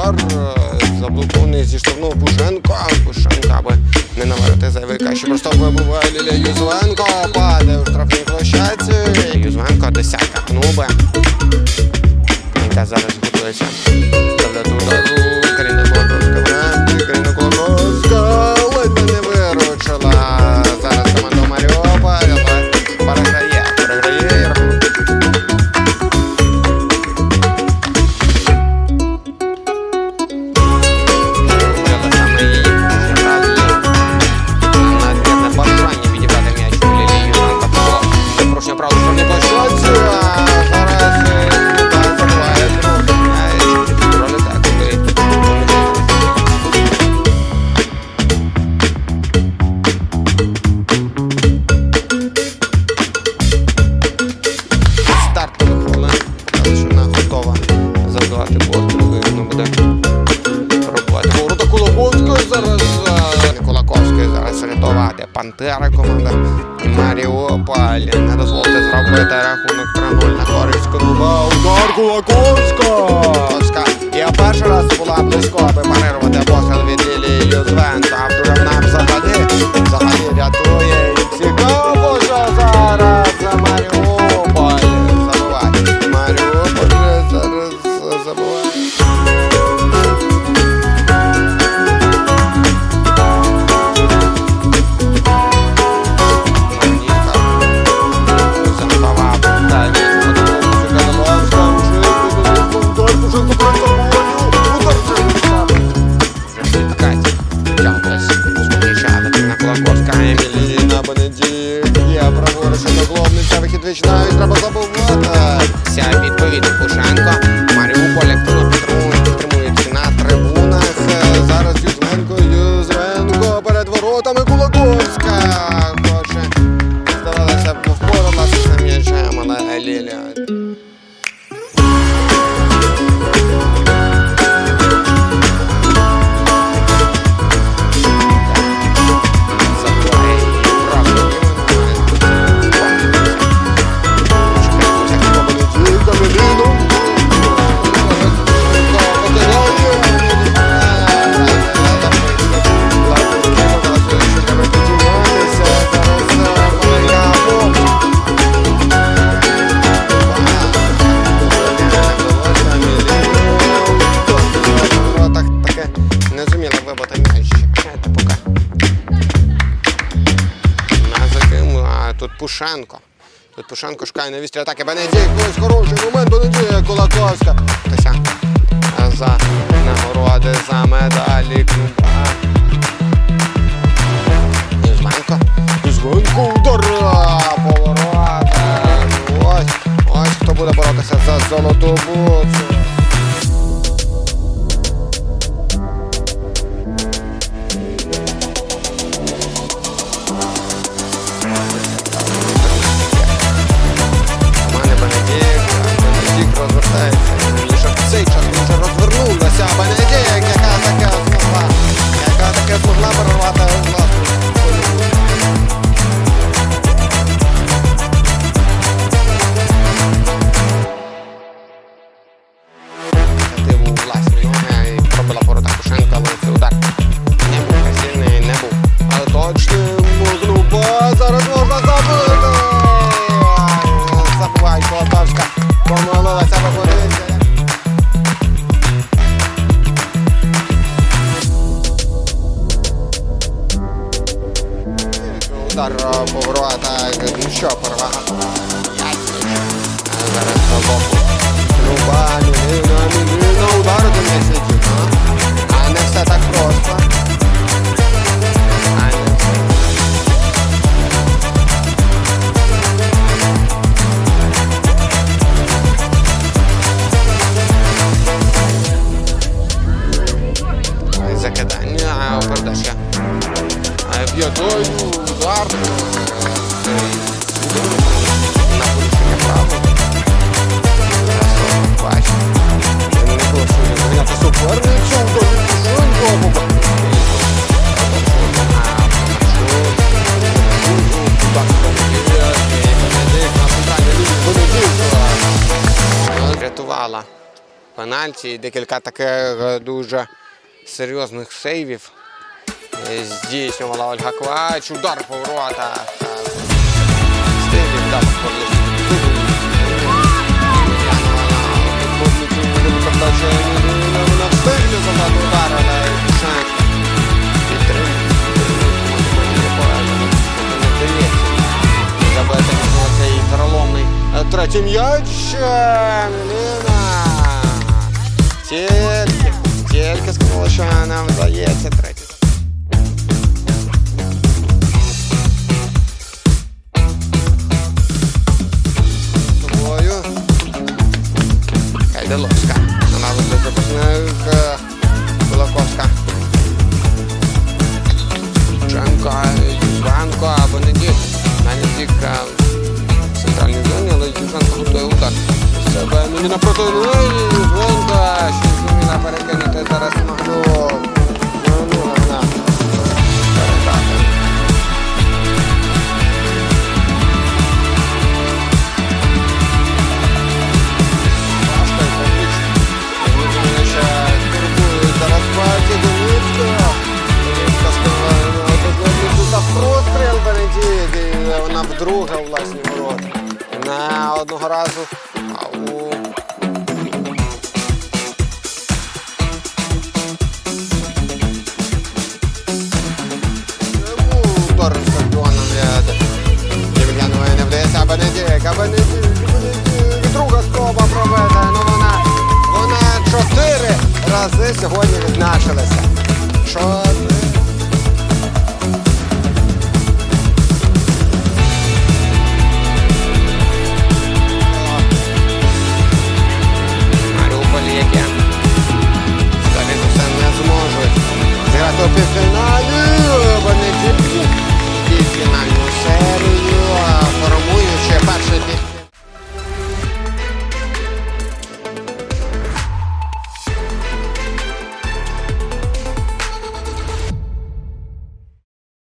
тротуар е, заблокований зі штовного Буженка, Буженка, аби не намерити зайвика, що Просто вибуває Лілія Юзленко, падає у штрафній площаці. Юзленко десятка, ну би. Зараз готується. Пантера команда і Маріуполь. Не дозволити зробити рахунок 3-0 на користь клуба. Удар Кулаковська! Я перший раз була близько, аби манерувати. Cusanca, Mariupol, Тимошенко. Тут Тимошенко шукає нові атаки. Бенедік, ось хороший момент, Бенедія Кулаковська. Тася за нагороди, за медалі. Кузьменко. Кузьменко удара. Поворота. Ось, ось хто буде боротися за золоту буцу. пенальті, декілька таких дуже серйозних сейвів. Здійснювала Ольга Квач, удар по ворота. Стилів дав Вона встигне можна цей переломний третій м'яч. Міліна. Тільки, тільки сказала, що нам вдається третій. Собою. Кайделовська. Вона виглядає запасних. е, Кулаковська. Ченко, Юзвенко, Бенедикт. Бенедикт е, в центральній зоні, але Юзвенко готує удар. Себе Міліна проти вдруге у власні ворота. Не одного разу, а у Удар з кордоном від Євгенової не вдається, а Бенедик, а. Друга спроба проведена, ну вона, вона чотири рази сьогодні відзначилася. Чотири